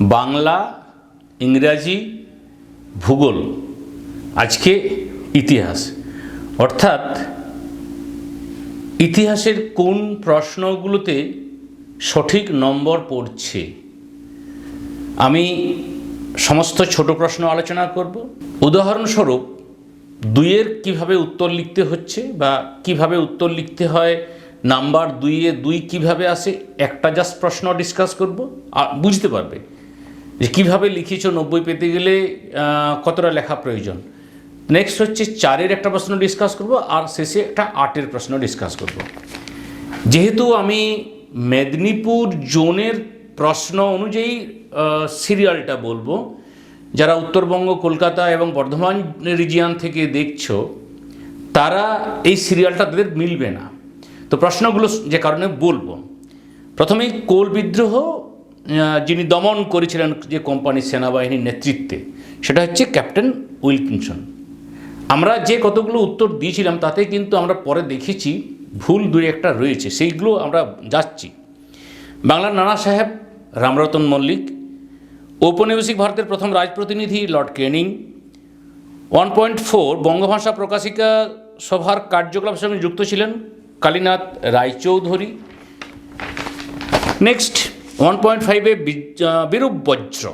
বাংলা, ইংরাজি, ভূগোল, আজকে ইতিহাস। অর্থাৎ ইতিহাসের কোন প্রশ্নগুলোতে সঠিক নম্বর পড়ছে? আমি সমস্ত ছোট প্রশ্ন আলোচনা করব। উদাহরণস্বরূপ, দুইয়ের কীভাবে উত্তর লিখতে হচ্ছে বা কীভাবে উত্তর লিখতে হয়, নাম্বার দুইয়ে দুই কীভাবে আসে, একটা জাস্ট প্রশ্ন ডিসকাস করব। আর বুঝতে পারবে। যে কীভাবে লিখেছ নব্বই পেতে গেলে কতটা লেখা প্রয়োজন? নেক্সট হচ্ছে চারের একটা প্রশ্ন ডিসকাস করব, আর শেষে একটা আটের প্রশ্ন ডিসকাস করব। যেহেতু আমি মেদিনীপুর জোনের প্রশ্ন অনুযায়ী সিরিয়ালটা বলব, যারা উত্তরবঙ্গ, কলকাতা এবং বর্ধমান রিজিয়ান থেকে দেখছ, তারা এই সিরিয়ালটা তাদের মিলবে না। তো প্রশ্নগুলো যে কারণে বলব। প্রথমেই কোল বিদ্রোহ যিনি দমন করেছিলেন যে কোম্পানির সেনাবাহিনীর নেতৃত্বে, সেটা হচ্ছে ক্যাপ্টেন উইলকিনসন। আমরা যে কতগুলো উত্তর দিয়েছিলাম তাতে কিন্তু আমরা পরে দেখেছি ভুল দুই একটা রয়েছে, সেইগুলো আমরা যাচ্ছি। বাংলার নানা সাহেব, রামরতন মল্লিক, ঔপনিবেশিক ভারতের প্রথম রাজপ্রতিনিধি lord Canning, one point four Bangabhasha Prakashika সভার কার্যকলাপের সঙ্গে যুক্ত ছিলেন Kalinath Roychowdhury. Next. One point ফাইভে বিরূপ বজ্র।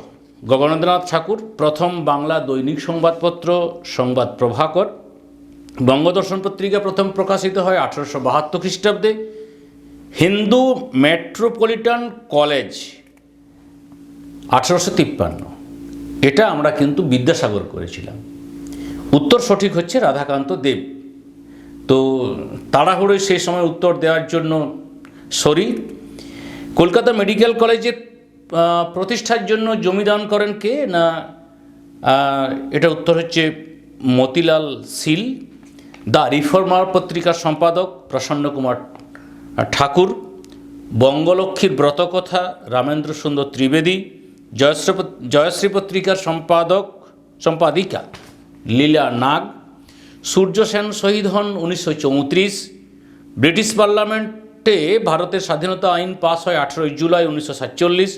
গগনেন্দ্রনাথ ঠাকুর, প্রথম বাংলা দৈনিক সংবাদপত্র, সংবাদ প্রভাকর। বঙ্গদর্শন পত্রিকা প্রথম প্রকাশিত হয় আঠারোশো বাহাত্তর খ্রিস্টাব্দে। হিন্দু মেট্রোপলিটন কলেজ, আঠারোশো তিপ্পান্ন। এটা আমরা কিন্তু বিদ্যাসাগর করেছিলাম। উত্তর সঠিক হচ্ছে রাধাকান্ত দেব। তো তাড়াহুড়োয় সেই সময় উত্তর দেওয়ার জন্য সরি। কলকাতা মেডিকেল কলেজের প্রতিষ্ঠার জন্য জমিদান করেন কে না এটা উত্তর হচ্ছে মতিলাল সিল। দ্য রিফর্মার পত্রিকার সম্পাদক প্রসন্ন কুমার ঠাকুর। বঙ্গলক্ষ্মীর ব্রতকথা রামেন্দ্র সুন্দর ত্রিবেদী। জয়শ্রী জয়শ্রী পত্রিকার সম্পাদক, সম্পাদিকা লীলা নাগ। সূর্য সেন শহীদ হন উনিশশো চৌত্রিশ। ব্রিটিশ পার্লামেন্টে ভারতের স্বাধীনতা আইন পাস হয় আঠেরোই জুলাই উনিশশো সাতচল্লিশ।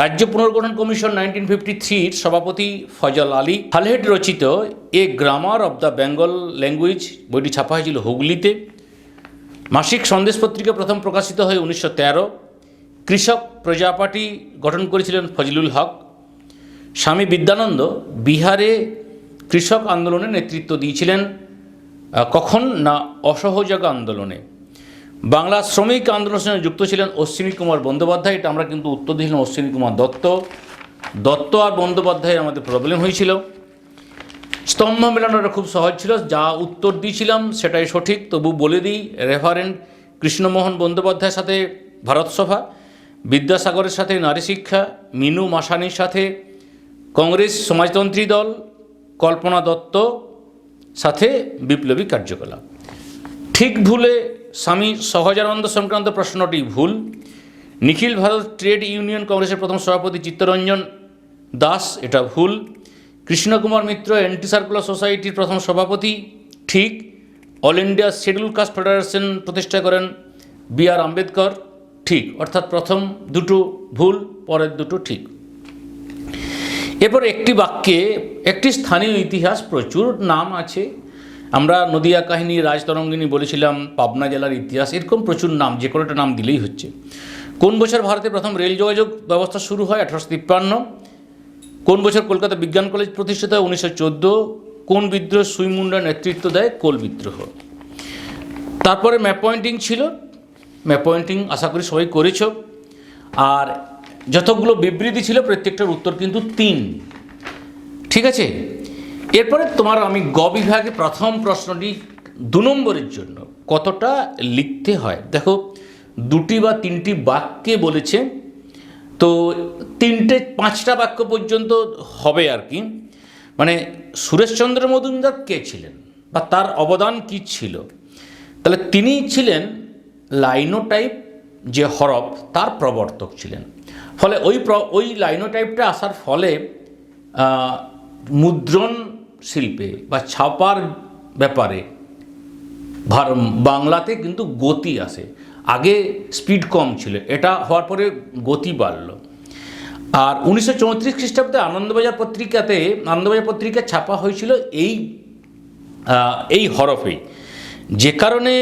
রাজ্য পুনর্গঠন কমিশন নাইনটিন ফিফটি থ্রির সভাপতি ফজল আলী হালহেড রচিত a grammar of the Bengal language, বইটি ছাপা হয়েছিল হুগলিতে। মাসিক সন্দেশ পত্রিকা প্রথম প্রকাশিত হয় উনিশশো তেরো। কৃষক প্রজাপার্টি গঠন করেছিলেন ফজলুল হক। স্বামী বিদ্যানন্দ বিহারে কৃষক আন্দোলনে নেতৃত্ব দিয়েছিলেন। কখন না অসহযোগ আন্দোলনে? বাংলা শ্রমিক আন্দোলনের সঙ্গে যুক্ত ছিলেন অশ্বিনী কুমার বন্দ্যোপাধ্যায়। এটা আমরা কিন্তু উত্তর দিয়েছিলাম অশ্বিনী কুমার দত্ত। দত্ত আর বন্দ্যোপাধ্যায়ের আমাদের প্রবলেম হয়েছিল। স্তম্ভ মেলানোটা খুব সহজ ছিল। যা উত্তর দিয়েছিলাম সেটাই সঠিক। তবু বলে দিই রেফারেন্ট কৃষ্ণমোহন বন্দ্যোপাধ্যায়ের সাথে ভারত সভা, বিদ্যাসাগরের সাথে নারী শিক্ষা, মিনু মাসানির সাথে কংগ্রেস সমাজতন্ত্রী দল, কল্পনা দত্ত সাথে বিপ্লবী কার্যকলাপ। ঠিক ভুলে স্বামী সহজানন্দ সংক্রান্ত প্রশ্নটি ভুল। নিখিল ভারত ট্রেড ইউনিয়ন কংগ্রেসের প্রথম সভাপতি চিত্তরঞ্জন দাস, এটা ভুল। কৃষ্ণকুমার মিত্র অ্যান্টি সার্কুলার সোসাইটির প্রথম সভাপতি, ঠিক। All India schedule caste federation প্রতিষ্ঠা করেন বি আর আম্বেদকর, ঠিক। অর্থাৎ প্রথম দুটো ভুল, পরের দুটো ঠিক। এরপর একটি বাক্যে একটি স্থানীয় ইতিহাস প্রচুর নাম আছে। আমরা নদিয়া কাহিনী, রাজতরঙ্গিনী বলেছিলাম, পাবনা জেলার ইতিহাস, এরকম প্রচুর নাম, যে কোনো একটা নাম দিলেই হচ্ছে। কোন বছর ভারতে প্রথম রেল যোগাযোগ ব্যবস্থা শুরু হয়? আঠারোশো তিপ্পান্ন। কোন বছর কলকাতা বিজ্ঞান কলেজ প্রতিষ্ঠিত হয়? উনিশশো চোদ্দ। কোন বিদ্রোহ সুইমুন্ডা নেতৃত্ব দেয়? কোল বিদ্রোহ। তারপরে ম্যাপ পয়েন্টিং ছিল। ম্যাপ পয়েন্টিং আশা করি সবাই করেছ। আর যতগুলো বিবৃতি ছিল, প্রত্যেকটার উত্তর কিন্তু তিন। ঠিক আছে? এরপরে তোমার আমি গ বিভাগে প্রথম প্রশ্নটি দু নম্বরের জন্য। কতটা লিখতে হয়? দেখো, দুটি বা তিনটি বাক্যে বলেছে, তো তিনটে, পাঁচটা বাক্য পর্যন্ত হবে আর কি। মানে সুরেশচন্দ্র মজুমদার কে ছিলেন বা তার অবদান কি ছিল? তাহলে তিনি ছিলেন লাইনোটাইপ যে হরফ, তার প্রবর্তক ছিলেন। ফলে ওই ওই লাইনোটাইপটা আসার ফলে মুদ্রণ শিল্পে বা ছাপার ব্যাপারে ভার বাংলাতে কিন্তু গতি আসে আগে স্পিড কম ছিল, এটা হওয়ার পরে গতি বাড়ল। আর উনিশশো চৌত্রিশ খ্রিস্টাব্দে আনন্দবাজার পত্রিকাতে, আনন্দবাজার পত্রিকা ছাপা হয়েছিল এই এই হরফেই যে কারণে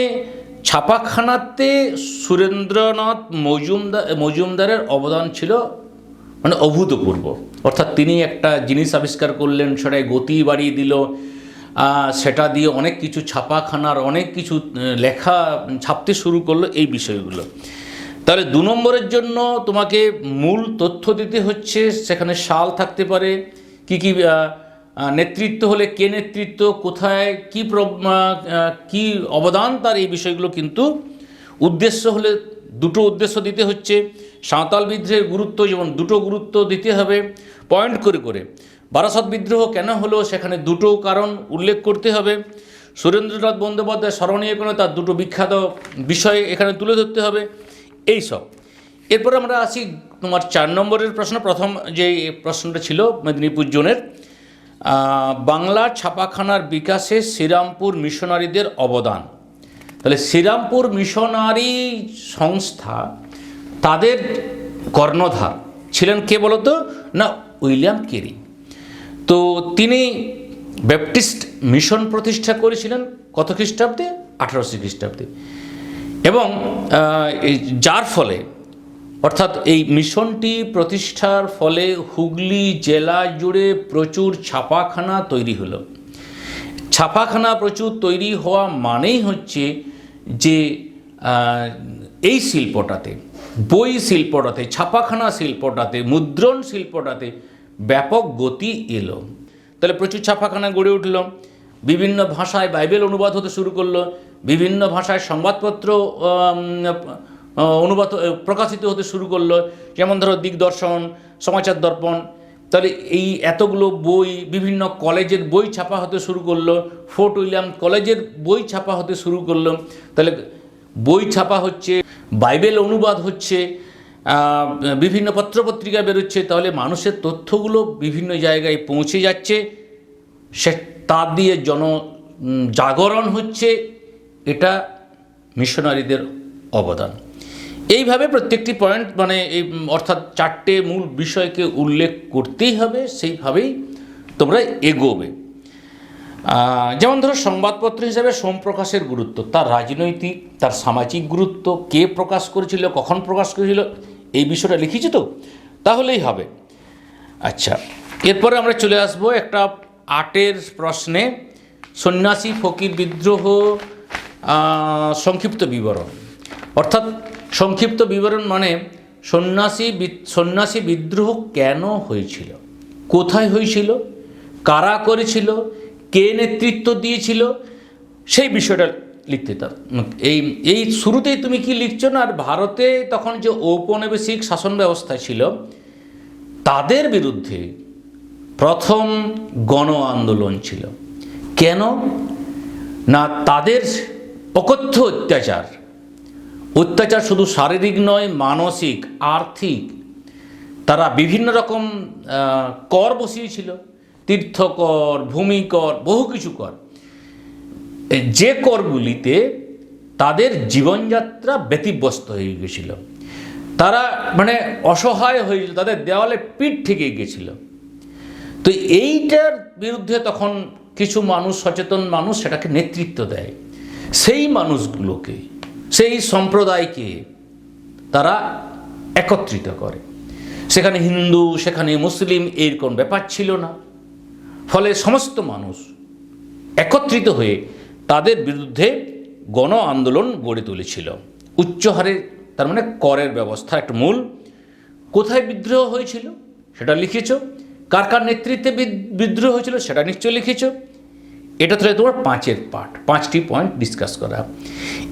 ছাপাখানাতে সুরেন্দ্রনাথ মজুমদার মজুমদারের অবদান ছিল মানে অভূতপূর্ব। অর্থাৎ তিনি একটা জিনিস আবিষ্কার করলেন, সেটায় গতি বাড়িয়ে দিল সেটা দিয়ে অনেক কিছু ছাপাখানার অনেক কিছু লেখা ছাপতে শুরু করল এই বিষয়গুলো। তাহলে দু নম্বরের জন্য তোমাকে মূল তথ্য দিতে হচ্ছে, সেখানে সাল থাকতে পারে, কি কি নেতৃত্ব হলে কে নেতৃত্ব, কোথায়, কি কি অবদান তার এই বিষয়গুলো কিন্তু উদ্দেশ্য হলে দুটো উদ্দেশ্য দিতে হচ্ছে, সাঁওতাল বিদ্রোহের গুরুত্ব যেমন দুটো গুরুত্ব দিতে হবে পয়েন্ট করে করে। বারাসত বিদ্রোহ কেন হলো সেখানে দুটো কারণ উল্লেখ করতে হবে। সুরেন্দ্রনাথ বন্দ্যোপাধ্যায় স্মরণীয় কোনো তার দুটো বিখ্যাত বিষয় এখানে তুলে ধরতে হবে। এই সব। এরপর আমরা আসি তোমার চার নম্বরের প্রশ্ন। প্রথম যে প্রশ্নটা ছিল মেদিনীপুর জোনের বাংলা ছাপাখানার বিকাশে শ্রীরামপুর মিশনারিদের অবদান। তাহলে শ্রীরামপুর মিশনারি সংস্থা তাদের কর্ণধার ছিলেন কে বলতো? না, উইলিয়াম কেরি। তো তিনি ব্যাপটিস্ট মিশন প্রতিষ্ঠা করেছিলেন কত খ্রিস্টাব্দে? আঠারোশো খ্রিস্টাব্দে। এবং যার ফলে, অর্থাৎ এই মিশনটি প্রতিষ্ঠার ফলে হুগলি জেলা জুড়ে প্রচুর ছাপাখানা তৈরি হলো। ছাপাখানা প্রচুর তৈরি হওয়া মানেই হচ্ছে যে এই শিল্পটাতে, বই শিল্পটাতে, ছাপাখানা শিল্পটাতে, মুদ্রণ শিল্পটাতে ব্যাপক গতি এলো। তাহলে প্রচুর ছাপাখানা গড়ে উঠল। বিভিন্ন ভাষায় বাইবেল অনুবাদ হতে শুরু করল। বিভিন্ন ভাষায় সংবাদপত্র অনুবাদ প্রকাশিত হতে শুরু করল। যেমন ধরো দিগদর্শন, সমাচার দর্পণ তাহলে এই এতগুলো বই, বিভিন্ন কলেজের বই ছাপা হতে শুরু করল, ফোর্ট উইলিয়াম কলেজের বই ছাপা হতে শুরু করল। তাহলে বই ছাপা হচ্ছে, বাইবেল অনুবাদ হচ্ছে বিভিন্ন পত্রপত্রিকা বেরোচ্ছে, তাহলে মানুষের তথ্যগুলো বিভিন্ন জায়গায় পৌঁছে যাচ্ছে। সে তা দিয়ে জন জাগরণ হচ্ছে, এটা মিশনারিদের অবদান। এইভাবে প্রত্যেকটি পয়েন্ট মানে এই অর্থাৎ চারটে মূল বিষয়কে উল্লেখ করতেই হবে, সেইভাবেই তোমরা এগোবে। যেমন ধরো সংবাদপত্র হিসাবে সোমপ্রকাশের গুরুত্ব, তার রাজনৈতিক, তার সামাজিক গুরুত্ব, কে প্রকাশ করেছিল, কখন প্রকাশ করেছিল, এই বিষয়টা লিখেছি তো? তাহলেই হবে। আচ্ছা এরপরে আমরা চলে আসব একটা আটের প্রশ্নে। সন্ন্যাসী ফকির বিদ্রোহ সংক্ষিপ্ত বিবরণ। অর্থাৎ সংক্ষিপ্ত বিবরণ মানে সন্ন্যাসী সন্ন্যাসী বিদ্রোহ কেন হয়েছিল? কোথায় হয়েছিল? কারা করেছিল? কে নেতৃত্ব দিয়েছিল? সেই বিষয়টা লিখতে তার এই এই শুরুতেই তুমি কি লিখছো না? আর ভারতে তখন যে ঔপনিবেশিক শাসন ব্যবস্থা ছিল, তাদের বিরুদ্ধে প্রথম গণ আন্দোলন ছিল। কেন? না তাদের অকথ্য অত্যাচার। অত্যাচার শুধু শারীরিক নয়, মানসিক, আর্থিক। তারা বিভিন্ন রকম কর বসিয়েছিল। তীর্থকর, ভূমিকর, বহু কিছু কর। যে করগুলিতে তাদের জীবনযাত্রা ব্যতিব্যস্ত হয়ে গেছিল। তারা মানে অসহায় হয়েছিল তাদের দেওয়ালে পিঠ থেকে গেছিল। তো এইটার বিরুদ্ধে তখন কিছু মানুষ, সচেতন মানুষ সেটাকে নেতৃত্ব দেয়। সেই মানুষগুলোকে সেই সম্প্রদায়কে তারা একত্রিত করে। সেখানে হিন্দু, সেখানে মুসলিম, এর কোন ব্যাপার ছিল না। ফলে সমস্ত মানুষ একত্রিত হয়ে তাদের বিরুদ্ধে গণ আন্দোলন গড়ে তুলেছিল। উচ্চ হারে, তার মানে করের ব্যবস্থা একটা মূল। কোথায় বিদ্রোহ হয়েছিল সেটা লিখেছ? কার কার নেতৃত্বে বিদ- বিদ্রোহ হয়েছিল সেটা নিশ্চয় লিখেছ? এটা তো তোমার পাঁচের পার্ট পাঁচটি পয়েন্ট ডিসকাস করা।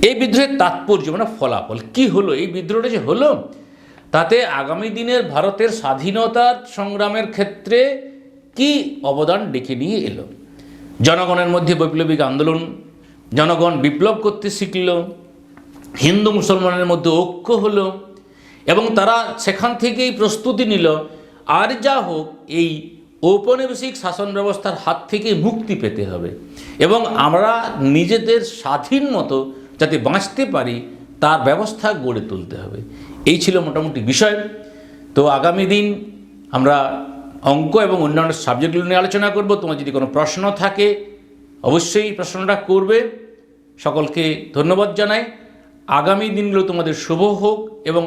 এই বিদ্রোহের তাৎপর্য মানে ফলাফল। কি হলো? এই বিদ্রোহটা যে হলো, তাতে আগামী দিনের ভারতের স্বাধীনতার সংগ্রামের ক্ষেত্রে কি অবদান ডেকে নিয়ে এলো? জনগণের মধ্যে বৈপ্লবিক আন্দোলন, জনগণ বিপ্লব করতে শিখল, হিন্দু মুসলমানের মধ্যে ঐক্য হলো, এবং তারা সেখান থেকেই প্রস্তুতি নিল। আর যা হোক, এই ঔপনিবেশিক শাসন ব্যবস্থার হাত থেকে মুক্তি পেতে হবে। এবং আমরা নিজেদের স্বাধীন মতো যাতে বাঁচতে পারি, তার ব্যবস্থা গড়ে তুলতে হবে। এই ছিল মোটামুটি বিষয়। তো আগামী দিন আমরা অঙ্ক এবং অন্যান্য সাবজেক্টগুলো নিয়ে আলোচনা করব। তোমার যদি কোনো প্রশ্ন থাকে, অবশ্যই প্রশ্নটা করবে। সকলকে ধন্যবাদ জানাই। আগামী দিনগুলো তোমাদের শুভ হোক এবং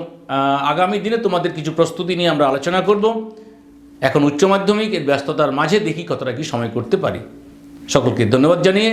আগামী দিনে তোমাদের কিছু প্রস্তুতি নিয়ে আমরা আলোচনা করব। এখন উচ্চ মাধ্যমিক এর ব্যস্ততার মাঝে দেখি কতটা কি সময় করতে পারি। সকলকে ধন্যবাদ জানিয়ে